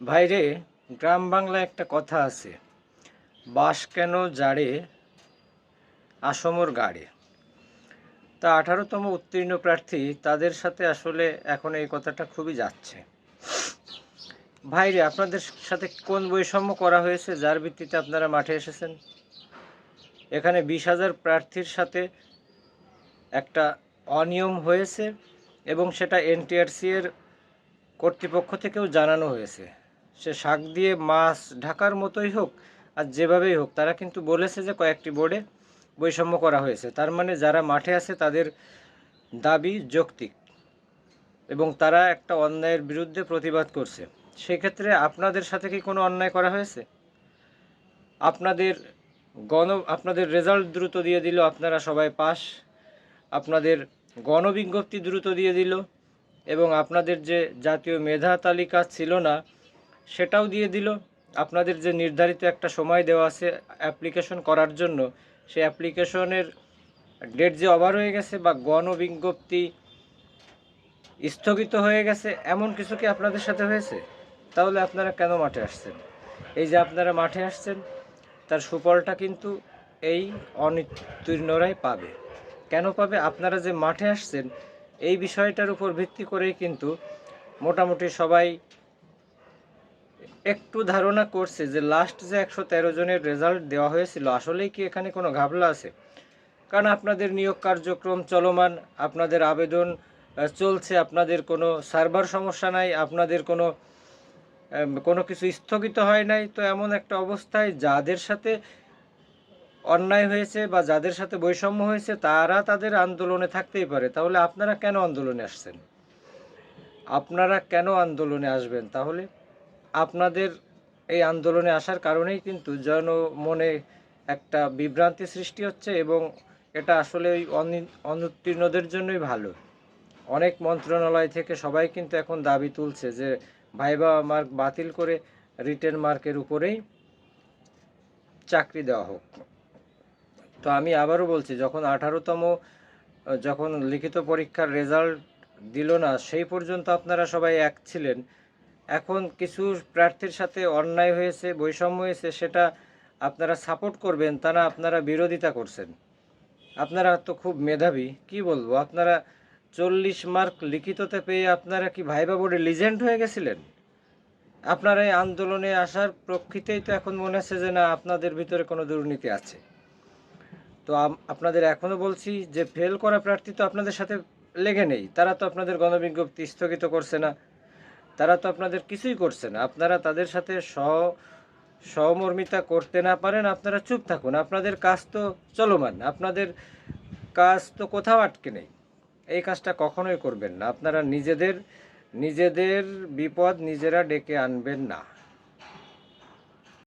ভাইরে, গ্রাম বাংলায় একটা কথা আছে। বাস কেন জাড়ে আসমর গাড়ে? তা আঠারোতম উত্তীর্ণ প্রার্থী তাদের সাথে আসলে এখন এই কথাটা খুবই যাচ্ছে। ভাইরে, আপনাদের সাথে কোন বৈষম্য করা হয়েছে যার ভিত্তিতে আপনারা মাঠে এসেছেন? এখানে বিশ হাজার প্রার্থীর সাথে একটা অনিয়ম হয়েছে এবং সেটা এনটিআরসি এর কর্তৃপক্ষ থেকেও জানানো হয়েছে। সে শাক দিয়ে মাছ ঢাকার মতোই হোক আর যেভাবেই হোক, তারা কিন্তু বলেছে যে কয়েকটি বোর্ডে বৈষম্য করা হয়েছে। তার মানে যারা মাঠে আছে, তাদের দাবি যৌক্তিক এবং তারা একটা অন্যায়ের বিরুদ্ধে প্রতিবাদ করছে। সেক্ষেত্রে আপনাদের সাথে কি কোনো অন্যায় করা হয়েছে? আপনাদের গণ, আপনাদের রেজাল্ট দ্রুত দিয়ে দিল, আপনারা সবাই পাস। আপনাদের গণবিজ্ঞপ্তি দ্রুত দিয়ে দিল এবং আপনাদের যে জাতীয় মেধা তালিকা ছিল না সেটাও দিয়ে দিল। আপনাদের যে নির্ধারিত একটা সময় দেওয়া আছে অ্যাপ্লিকেশন করার জন্য, সেই অ্যাপ্লিকেশনের ডেট যে ওভার হয়ে গেছে বা গণবিজ্ঞপ্তি স্থগিত হয়ে গেছে, এমন কিছু কি আপনাদের সাথে হয়েছে? তাহলে আপনারা কেন মাঠে আসছেন? এই যে আপনারা মাঠে আসছেন, তার সুফলটা কিন্তু এই অনুত্তীর্ণরাই পাবে। কেন পাবে? আপনারা যে মাঠে আসছেন, এই বিষয়টার উপর ভিত্তি করেই কিন্তু মোটামুটি সবাই একটু ধারণা করছে যে লাস্ট যে একশো তেরো জনের রেজাল্ট দেওয়া হয়েছিল, আসলেই কি এখানে কোনো ঘাবলা আছে? কারণ আপনাদের নিয়োগ কার্যক্রম চলমান, আপনাদের আবেদন চলছে, আপনাদের কোনো সার্ভার সমস্যা নাই, আপনাদের কোনো কোনো কিছু স্থগিত হয় নাই। তো এমন একটা অবস্থায় যাদের সাথে অন্যায় হয়েছে বা যাদের সাথে বৈষম্য হয়েছে, তারা তাদের আন্দোলনে থাকতেই পারে। তাহলে আপনারা কেন আন্দোলনে আসছেন? আপনারা কেন আন্দোলনে আসবেন তাহলে? আপনাদের এই আন্দোলনে আসার কারণেই কিন্তু জনমনে একটা বিভ্রান্তি সৃষ্টি হচ্ছে এবং এটা আসলে ওই অনুত্তীর্ণদের জন্যই ভালো। অনেক মন্ত্রণালয় থেকে সবাই কিন্তু এখন দাবি তুলছে যে ভাইবা মার্ক বাতিল করে রিটেন মার্কের উপরেই চাকরি দেওয়া হোক। তো আমি আবারও বলছি, যখন আঠারোতম, যখন লিখিত পরীক্ষার রেজাল্ট দিল না, সেই পর্যন্ত আপনারা সবাই এক ছিলেন। এখন কিছু প্রার্থীর সাথে অন্যায় হয়েছে, বৈষম্য হয়েছে, সেটা আপনারা সাপোর্ট করবেন, তা না আপনারা বিরোধিতা করছেন। আপনারা তো খুব মেধাবী, কি বলব? আপনারা চল্লিশ মার্ক লিখিততে পেয়ে আপনারা কি ভাইবা বোর্ডে লিজেন্ড হয়ে গেছিলেন? আপনারা এই আন্দোলনে আসার প্রকৃতেই তো এখন মনে হচ্ছে যে না, আপনাদের ভিতরে কোনো দুর্নীতি আছে। তো আপনাদের এখনও বলছি যে ফেল করা প্রার্থী তো আপনাদের সাথে লেগে নেই, তারা তো আপনাদের গণবিজ্ঞপ্তি স্থগিত করছে না। তারা তো আপনাদের কিছুই করছে না। আপনারা তাদের সাথে স সহমর্মিতা করতে না পারেন, আপনারা চুপ থাকুন। আপনাদের কাজ তো চলমান। আপনাদের কাজ তো কোথাও আটকে নেই। এই কাজটা কখনোই করবেন না। আপনারা নিজেদের নিজেদের বিপদ নিজেরা ডেকে আনবেন না।